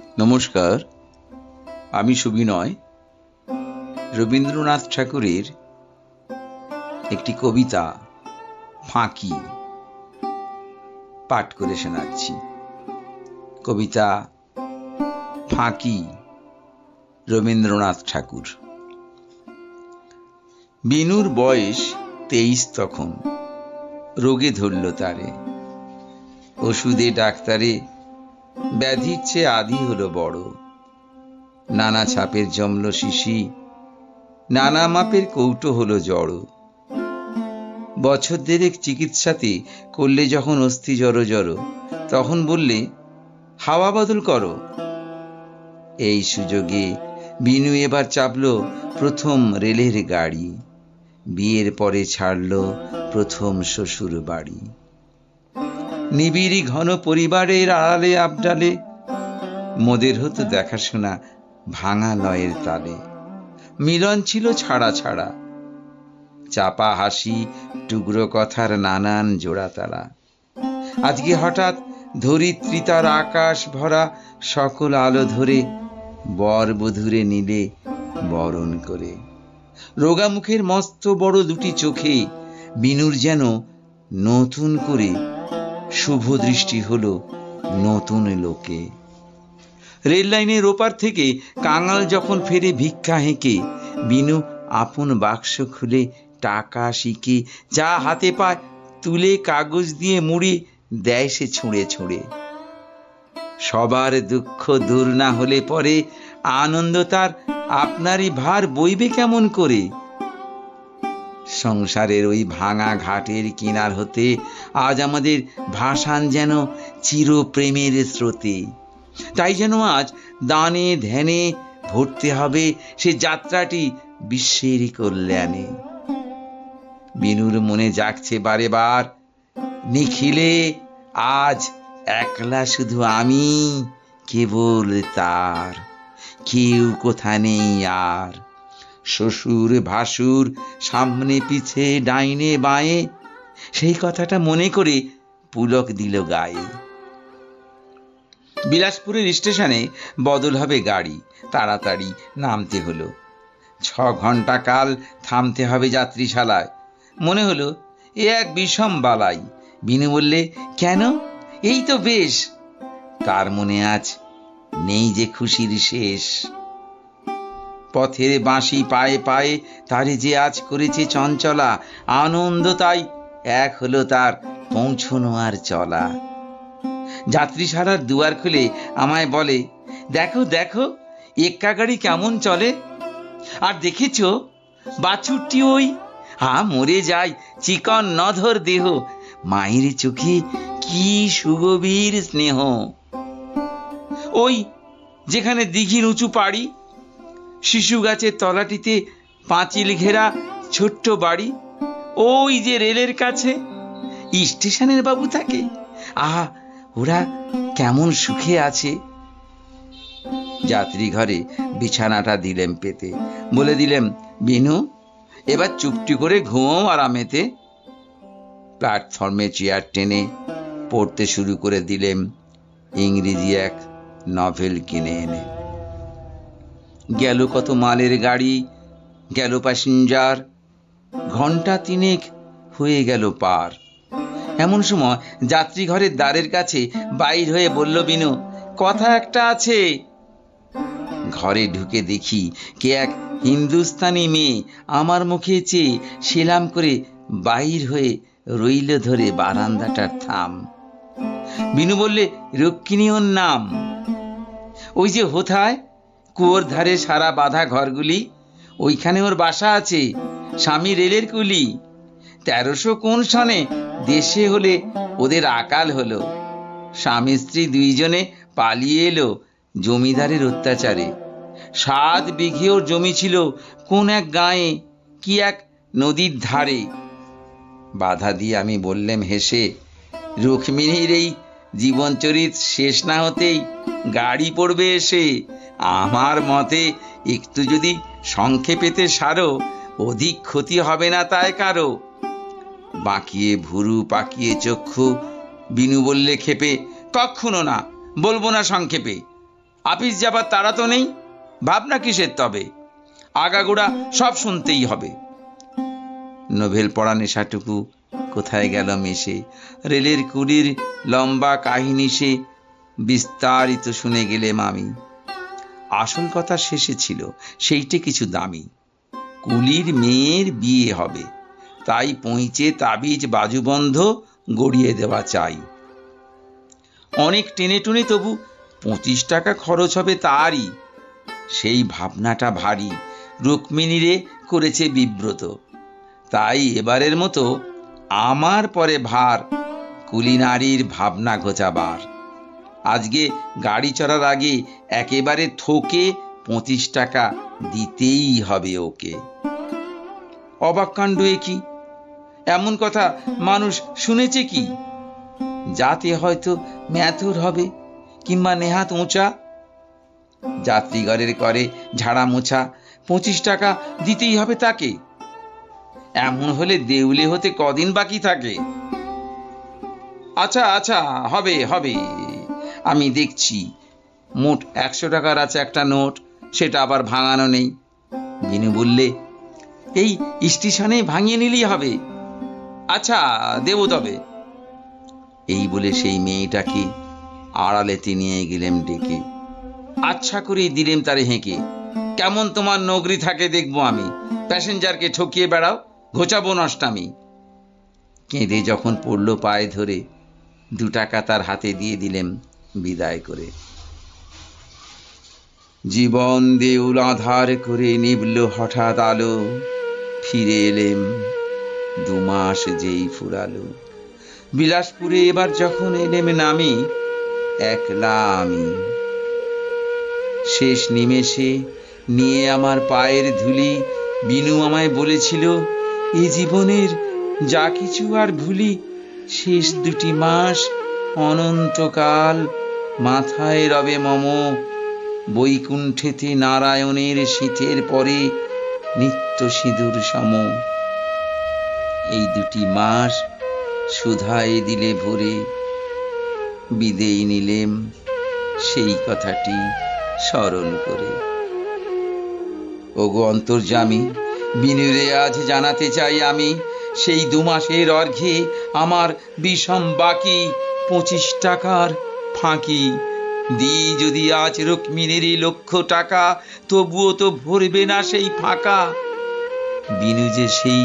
নমস্কার, আমি সুবিনয়। রবীন্দ্রনাথ ঠাকুরের একটি কবিতা ফাঁকি পাঠ করে শোনাচ্ছি। কবিতা ফাঁকি, রবীন্দ্রনাথ ঠাকুর। বিনুর বয়স তেইশ তখন, রোগে ধরল তারে। ওষুধে ডাক্তারে ব্যাধির চেয়ে আদি হলো বড়। নানা ছাপের জমল শিশি, নানা মাপের কৌটো হলো জড়। বছর দেড়েক চিকিৎসাতে করলে যখন অস্থি জড়ো জড়ো, তখন বললে, হাওয়া বদল করো। এই সুযোগে বিনু এবার চাপলো প্রথম রেলের গাড়ি, বিয়ের পরে ছাড়লো প্রথম শ্বশুর বাড়ি নিবিড়ি ঘন পরিবারের আড়ালে আবডালে। মোদের হতো দেখাশোনা ভাঙা লয়ের তালে। মিলন ছিল ছাড়া ছাড়া। চাপা হাসি, টুকরো কথার নানান জোড়া তারা আজকে হঠাৎ ধরিত্রী তার আকাশ ভরা সকল আলো ধরে বর বধুরে নিলে বরণ করে। রোগামুখের মস্ত বড় দুটি চোখে বিনুর যেন নতুন করে শুভ দৃষ্টি হলো নতুন লোকে। রেল লাইনের ওপার থেকে কাঙাল যখন ফেরে ভিক্ষা হেঁকে, বিনু আপন বাক্স খুলে টাকা শিখে, যা হাতে পায় তুলে কাগজ দিয়ে মুড়ি, দেয় সে ছুঁড়ে ছুঁড়ে। সবার দুঃখ দূর না হলে পরে আনন্দ তার আপনারই ভার বইবে কেমন করে? সংসারের ওই ভাঙা ঘাটের কিনার হতে আজ আমাদের ভাসান যেন চির প্রেমের স্রোতে। তাই যেন আজ দানে ধ্যানে ভরতে হবে সে যাত্রাটি বিশ্বের কল্যাণে। বিনুর মনে জাগছে বারে বার নিখিলে, আজ একলা শুধু আমি, কেবল তার, কেউ কোথা নেই আর। শ্বশুর ভাসুর সামনে পিছে ডাইনে বাঁয়ে সেই কথাটা মনে করে পুলক দিল গায়ে বিলাসপুরের স্টেশনে বদল হবে গাড়ি, তাড়াতাড়ি নামতে হলো। ছ ঘণ্টা কাল থামতে হবে যাত্রীশালায়। মনে হলো, এ এক বিষম বালাই। বিনু বললে কেন? এই তো বেশ। তার মনে আজ নেই যে খুশির শেষ। পথের বাঁশি পায়ে পায়ে তারে যে আজ করেছে চঞ্চলা, আনন্দ তাই এক হলো তার পৌঁছনো আর চলা। যাত্রীশালার দুয়ার খুলে আমায় বলে, দেখো দেখো, এক্কা গাড়ি কেমন চলে? আর দেখেছ, বাছুরটি ওই হা মরে যায়, চিকন নধর দেহ। মায়ের চোখে কি সুগভীর স্নেহ। ওই যেখানে দিঘির উঁচু পাড়ি, শিশু গাছের তলাটিতে পাঁচিল ঘেরা ছোট্ট বাড়ি ওই যে রেলের কাছে। স্টেশনের বাবু থাকে। আহা, ওরা কেমন সুখে আছে। যাত্রী ঘরে বিছানাটা দিলেম পেতে। বলে দিলেম বিনু এবার চুপটি করে ঘুমো আরামেতে। প্ল্যাটফর্মে চেয়ার টেনে পড়তে শুরু করে দিলেম ইংরেজি এক নভেল কিনে এনে। গেল কত মালের গাড়ি, গেল প্যাসেঞ্জার ঘণ্টা তিনেক হয়ে গেল পার। এমন সময় যাত্রী ঘরের দ্বারের কাছে বাইর হয়ে বলল, বিনু, কথা একটা আছে। ঘরে ঢুকে দেখি কে এক হিন্দুস্তানি মেয়ে আমার মুখে চেয়ে সেলাম করে বাইর হয়ে রইল ধরে বারান্দাটার থাম। বিনু বললে, রক্ষিণী ওর নাম। ওই যে হোথায়? কুয়োর ধারে সারা বাঁধা ঘরগুলি? ওইখানে ওর বাসা আছে, স্বামী রেলের কুলি। তেরোশো কোন সনে দেশে হলে ওদের আকাল হলো। স্বামী স্ত্রী দুইজনে পালিয়ে এলো জমিদারের অত্যাচারে। সাত বিঘে ওর জমি ছিল কোন এক গায়ে, কি এক নদীর ধারে। বাধা দিয়ে আমি বললেম, হেসে, রুক্মিণীর এই জীবনচরিত শেষ না হতেই গাড়ি পড়বে এসে। আমার মতে একটু যদি সংক্ষেপেতে সারো, অধিক ক্ষতি হবে না তাই কারও। বাঁকিয়ে ভুরু, পাকিয়ে চক্ষু, বিনু বললে ক্ষেপে কখনো না, বলব না সংক্ষেপে। আপিস যাবার তারা তো নেই, ভাবনা কিসের তবে? আগাগোড়া সব শুনতেই হবে। নোভেল পড়া নেশাটুকু, কোথায় গেল মিশে? রেলের কুড়ির লম্বা কাহিনী সে বিস্তারিত শুনে গেলে আমি আসল কথা শেষে ছিল, সেইটে কিছু দামি। কুলির মেয়ের বিয়ে হবে, তাই পৌঁছে তাবিজ বাজুবন্ধ গড়িয়ে দেওয়া চাই। অনেক টেনে টুনে তবু পঁচিশ টাকা খরচ হবে তারই। সেই ভাবনাটা ভারী, রুক্মিণীরে করেছে বিব্রত। তাই এবারের মতো আমার পরে ভার কুলিনারির ভাবনা ঘোচাবার। আজকে গাড়ি চড়ার আগে একেবারে থোকে পঁচিশ টাকা দিতেই হবে ওকে। অবাক কাণ্ড কি? এমন কথা মানুষ শুনেছে কি? যাতে হয়তো ম্যাথুর হবে কিংবা নেহাত উঁচা যাত্রীগড়ের করে ঝাড়া মোছা পঁচিশ টাকা দিতেই হবে তাকে। এমন হলে দেউলে হতে কদিন বাকি থাকে? আচ্ছা আচ্ছা হবে হবে। আমি দেখছি। মোট একশো টাকার আছে একটা নোট, সেটা আবার ভাঙানো নেই। বিনু বললে, এই স্টেশনে ভাঙিয়ে নিলেই হবে। আচ্ছা দেবো তবে। এই বলে সেই মেয়েটাকে আড়ালেতে নিয়ে গেলেম ডেকে। আচ্ছা করে দিলেম তারে হেঁকে। কেমন তোমার নগরী থাকে দেখব আমি। প্যাসেঞ্জারকে ঠকিয়ে বেড়াও, ঘোচাবো নষ্টামি। কেঁদে যখন পড়ল পায়ে ধরে, দু টাকা তার হাতে দিয়ে দিলেম। বিদায় করে। জীবন দেউল আধার করে নিবল হঠাৎ আলো, ফিরে এলেম দুমাস যেই ফুরালো। বিলাসপুরে এবার যখন এলেম নামি, একলা আমি। শেষ নিমেষে নিয়ে আমার পায়ের ধুলি, বিনু আমায় বলেছিল, এ জীবনের যা কিছু আর ভুলি, শেষ দুটি মাস অনন্তকাল মাথায় রবে মম, বৈকুণ্ঠেতে নারায়ণের শীতের পরে নিত্য সিঁদুর সম। এই দুটি মাস সুধায় দিলে ভরে বিদেই নিলেম সেই কথাটি স্মরণ করে। ওগো অন্তর্জামী বিনুরে আজ জানাতে চাই আমি, সেই দু মাসের অর্ঘে আমার বিষম বাকি পঁচিশ টাকার ফাঁকি। দি যদি আজ রুক্মিণীরই লক্ষ টাকা, তবুও তো ভরবে না সেই ফাঁকা। বিনু যে সেই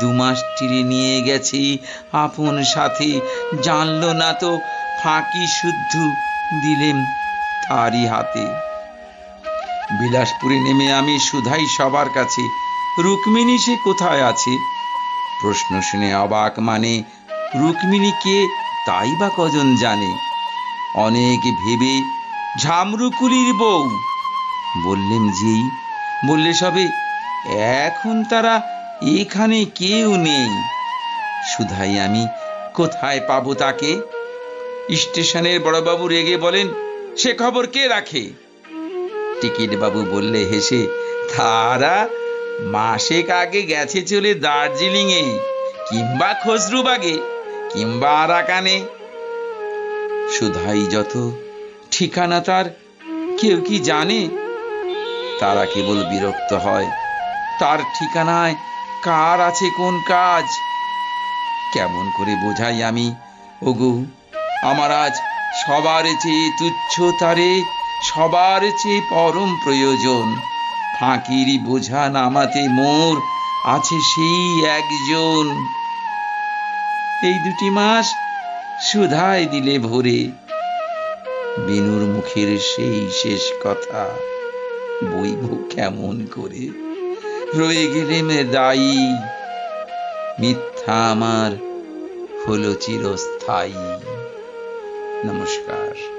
দু মাস টিরে নিয়ে গেছি, আপন সাথে জানলো না তো ফাঁকি শুদ্ধ দিলেম তারই হাতে। বিলাসপুরে নেমে আমি সুধাই সবার কাছে, রুক্মিণী সে কোথায় আছে? প্রশ্ন শুনে অবাক মানে রুক্মিণী কে তাই বা কজন জানে? অনেক ভেবে ঝামরুকুলির বউ। বললেন, যেই। বললে, সবে এখন তারা এখানে কেউ নেই। সুধাই, আমি কোথায় পাবো তাকে? স্টেশনের বড়বাবু রেগে বলেন, সে খবর কে রাখে? টিকিট বাবু বললে, হেসে, তারা মাসেক আগে গেছে চলে দার্জিলিং এ কিংবা খসরুবাগে কিংবা আরাকানে। সুধাই যত। ঠিকানা তার কেউ কি জানে? তারা কেবল বিরক্ত হয়। তার ঠিকানায় কার আছে কোন কাজ? কেমন করে বোঝাই আমি? ওগো, আমার আজ সবার চেয়ে তুচ্ছ তারে, সবার চেয়ে পরম প্রয়োজন। ফাঁকিরি বোঝা নামাতে মোর আছে সেই একজন। এই দুটি মাস সুধায় দিলে ভরে। বিনুর মুখের সেই শেষ কথা বইব কেমন করে? রয়ে গেলেন দায়ী। মিথ্যা আমার হল চিরস্থায়ী। নমস্কার।